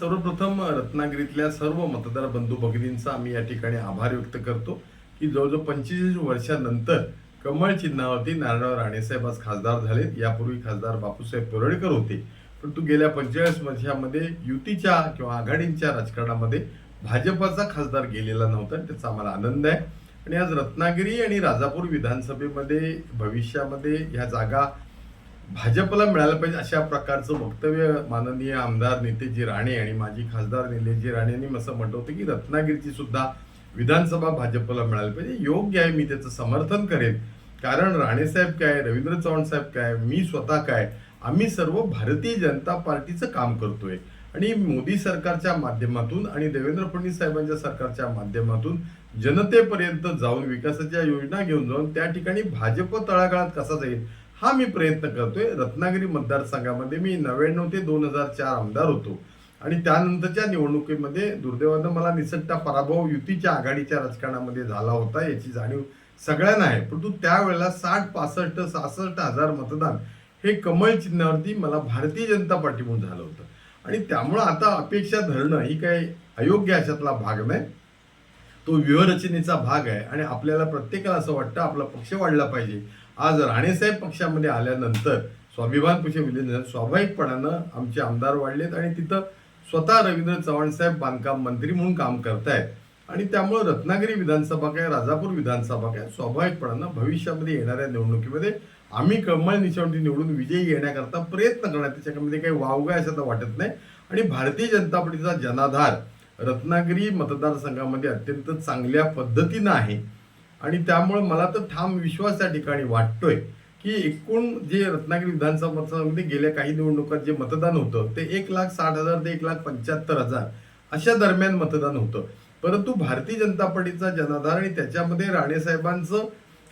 सर्वप्रथम रत्नागिरीतल्या सर्व मतदार बंधू भगिनींचा आम्ही या ठिकाणी आभार व्यक्त करतो की जवळजवळ पंचवीस वर्षानंतर कमळ चिन्हावरती नारायणराव राणेसाहेब आज खासदार झाले यापूर्वी खासदार बापूसाहेब परोळेकर होते. परंतु गेल्या पंचेचाळीस वर्षामध्ये युतीच्या किंवा आघाडींच्या राजकारणामध्ये भाजपचा खासदार गेलेला नव्हता. आणि त्याचा आम्हाला आनंद आहे. आणि आज रत्नागिरी आणि राजापूर विधानसभेमध्ये भविष्यामध्ये ह्या जागा भाजपला मिळालं पाहिजे अशा प्रकारचं वक्तव्य माननीय आमदार नितेजी राणे आणि माजी खासदार निलेशजी राणे यांनी असं म्हटलं होतं की रत्नागिरीची सुद्धा विधानसभा भाजपला मिळायला पाहिजे. योग्य आहे मी त्याचं समर्थन करेन. कारण राणेसाहेब काय रवींद्र चव्हाण साहेब काय मी स्वतः काय? आम्ही सर्व भारतीय जनता पार्टीचं काम करतोय. आणि मोदी सरकारच्या माध्यमातून आणि देवेंद्र फडणवीस साहेबांच्या सरकारच्या माध्यमातून जनतेपर्यंत जाऊन विकासाच्या योजना घेऊन जाऊन त्या ठिकाणी भाजप तळागाळात कसा जाईल? हा मी प्रयत्न करतोय. रत्नागिरी मतदारसंघामध्ये मी नव्याण्णव ते दोन हजार चार आमदार होतो. आणि त्यानंतरच्या निवडणुकीमध्ये दुर्दैवानं मला निसटता पराभव युतीच्या आघाडीच्या राजकारणामध्ये झाला होता याची जाणीव सगळ्यांना आहे. परंतु त्यावेळेला साठ पासष्ट सहासष्ट हजार मतदान हे कमळ चिन्हावरती मला भारतीय जनता पार्टी म्हणून झालं होतं. आणि त्यामुळं आता अपेक्षा धरणं ही काही अयोग्य अशातला भाग नाही. तो व्यूहरचनेचा भाग आहे आणि आपल्याला प्रत्येकाला असं वाटतं आपला पक्ष वाढला पाहिजे. आज राणेसाहेब पक्षामध्ये आल्यानंतर स्वाभिमान पक्ष विलीन झाला. स्वाभाविकपणानं आमचे आमदार वाढलेत आणि तिथं स्वतः रवींद्र चव्हाण साहेब बांधकाम मंत्री म्हणून काम करतायत. आणि त्यामुळे रत्नागिरी विधानसभा काय राजापूर विधानसभा काय स्वाभाविकपणानं भविष्यामध्ये येणाऱ्या निवडणुकीमध्ये आम्ही कमळ निशावटी निवडून विजयी येण्याकरता प्रयत्न करणार. त्याच्यामध्ये काही वावगा असं तर वाटत नाही. आणि भारतीय जनता पार्टीचा जनाधार रत्नागिरी मतदारसंघामध्ये अत्यंत चांगल्या पद्धतीनं आहे. आणि त्यामुळे मला तर ठाम विश्वास त्या ठिकाणी वाटतोय की एकूण जे रत्नागिरी विधानसभा मतदारामध्ये गेल्या काही निवडणुकात जे मतदान होतं ते एक लाख साठ हजार ते एक लाख पंच्याहत्तर हजार अशा दरम्यान मतदान होतं. परंतु भारतीय जनता पार्टीचा जनाधार आणि त्याच्यामध्ये राणेसाहेबांचं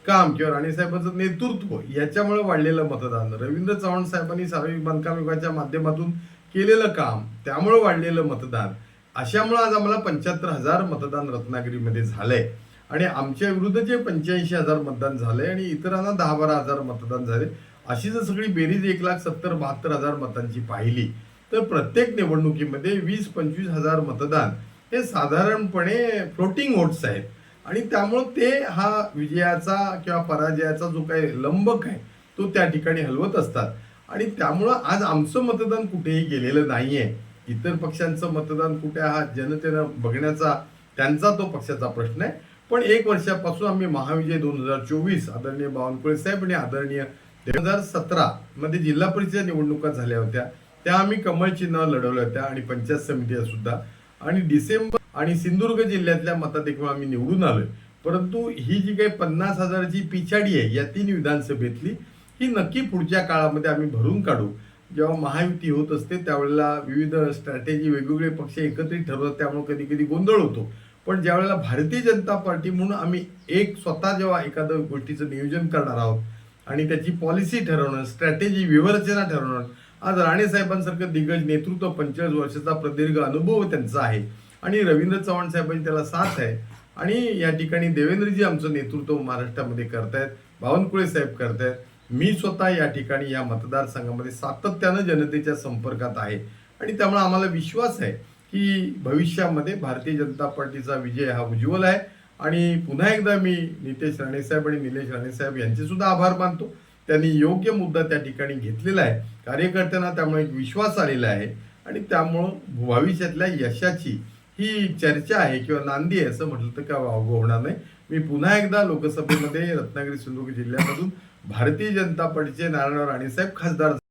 काम किंवा राणेसाहेबांचं नेतृत्व याच्यामुळे वाढलेलं मतदान. रवींद्र चव्हाण साहेबांनी सार्वजनिक बांधकाम विभागाच्या माध्यमातून केलेलं काम त्यामुळे वाढलेलं मतदान. अशामुळे आज आम्हाला पंच्याहत्तर हजार मतदान रत्नागिरीमध्ये झालंय. आणि आमच्या विरुद्ध जे पंच्याऐंशी हजार मतदान झाले आणि इतरांना दहा बारा हजार मतदान झाले अशी जर सगळी बेरीज एक लाख सत्तर बहात्तर हजार मतांची पाहिली तर प्रत्येक निवडणुकीमध्ये वीस पंचवीस हजार मतदान हे साधारणपणे फ्लोटिंग वोट्स आहेत. आणि त्यामुळं ते हा विजयाचा किंवा पराजयाचा जो काही लंबक आहे तो त्या ठिकाणी हलवत असतात. आणि त्यामुळं आज आमचं मतदान कुठेही गेलेलं आहे इतर पक्षांचं मतदान कुठे हा जनतेनं बघण्याचा त्यांचा तो पक्षाचा प्रश्न आहे. पण एक वर्षापासून आम्ही महाविजय दोन हजार चोवीस आदरणीय बावनकुळे साहेब आणि आदरणीय दोन हजार सतरा मध्ये जिल्हा परिषद निवडणुका झाल्या होत्या. त्या आम्ही कमळ चिन्हावर लढवल्या होत्या आणि पंचायत समिती सुद्धा आणि डिसेंबर आणि सिंधुदुर्ग जिल्ह्यातल्या मतात देखील आम्ही निवडून आलोय. परंतु ही जी काही पन्नास हजाराची पिछाडी आहे या तीन विधानसभेतली ही नक्की पुढच्या काळामध्ये आम्ही भरून काढू. जेव्हा महायुती होत असते त्यावेळेला विविध स्ट्रॅटेजी वेगवेगळे पक्ष एकत्रित ठरवतात त्यामुळे कधी कधी गोंधळ होतो. पण ज्यावेळेला भारतीय जनता पार्टी म्हणून आम्ही एक स्वतः जेव्हा एखादं गोष्टीचं नियोजन करणार आहोत आणि त्याची पॉलिसी ठरवणं स्ट्रॅटेजी विवरचना ठरवणं आज राणे साहेबांसारखं दिग्गज नेतृत्व पंचेचाळीस वर्षाचा प्रदीर्घ अनुभव त्यांचा आहे आणि रवींद्र चव्हाण साहेबांची त्याला साथ आहे आणि या ठिकाणी देवेंद्रजी आमचं नेतृत्व महाराष्ट्रामध्ये करतायत बावनकुळे साहेब करतायत. मी स्वतः या ठिकाणी या मतदारसंघामध्ये सातत्यानं जनतेच्या संपर्कात आहे आणि त्यामुळे आम्हाला विश्वास आहे की भविष्यामध्ये भारतीय जनता पार्टीचा विजय हा उज्ज्वल आहे. आणि पुन्हा एकदा मी नितेश राणेसाहेब आणि निलेश राणेसाहेब यांचे सुद्धा आभार मानतो. त्यांनी योग्य मुद्दा त्या ठिकाणी घेतलेला आहे. कार्यकर्त्यांना त्यामुळे एक विश्वास आलेला आहे. आणि त्यामुळं भविष्यातल्या यशाची ही चर्चा आहे किंवा नांदी आहे असं म्हटलं तर काय वावगं होणार नाही. मी पुन्हा एकदा लोकसभेमध्ये रत्नागिरी सिंधुदुर्ग जिल्ह्यामधून भारतीय जनता पार्टीचे नारायणराव राणेसाहेब खासदार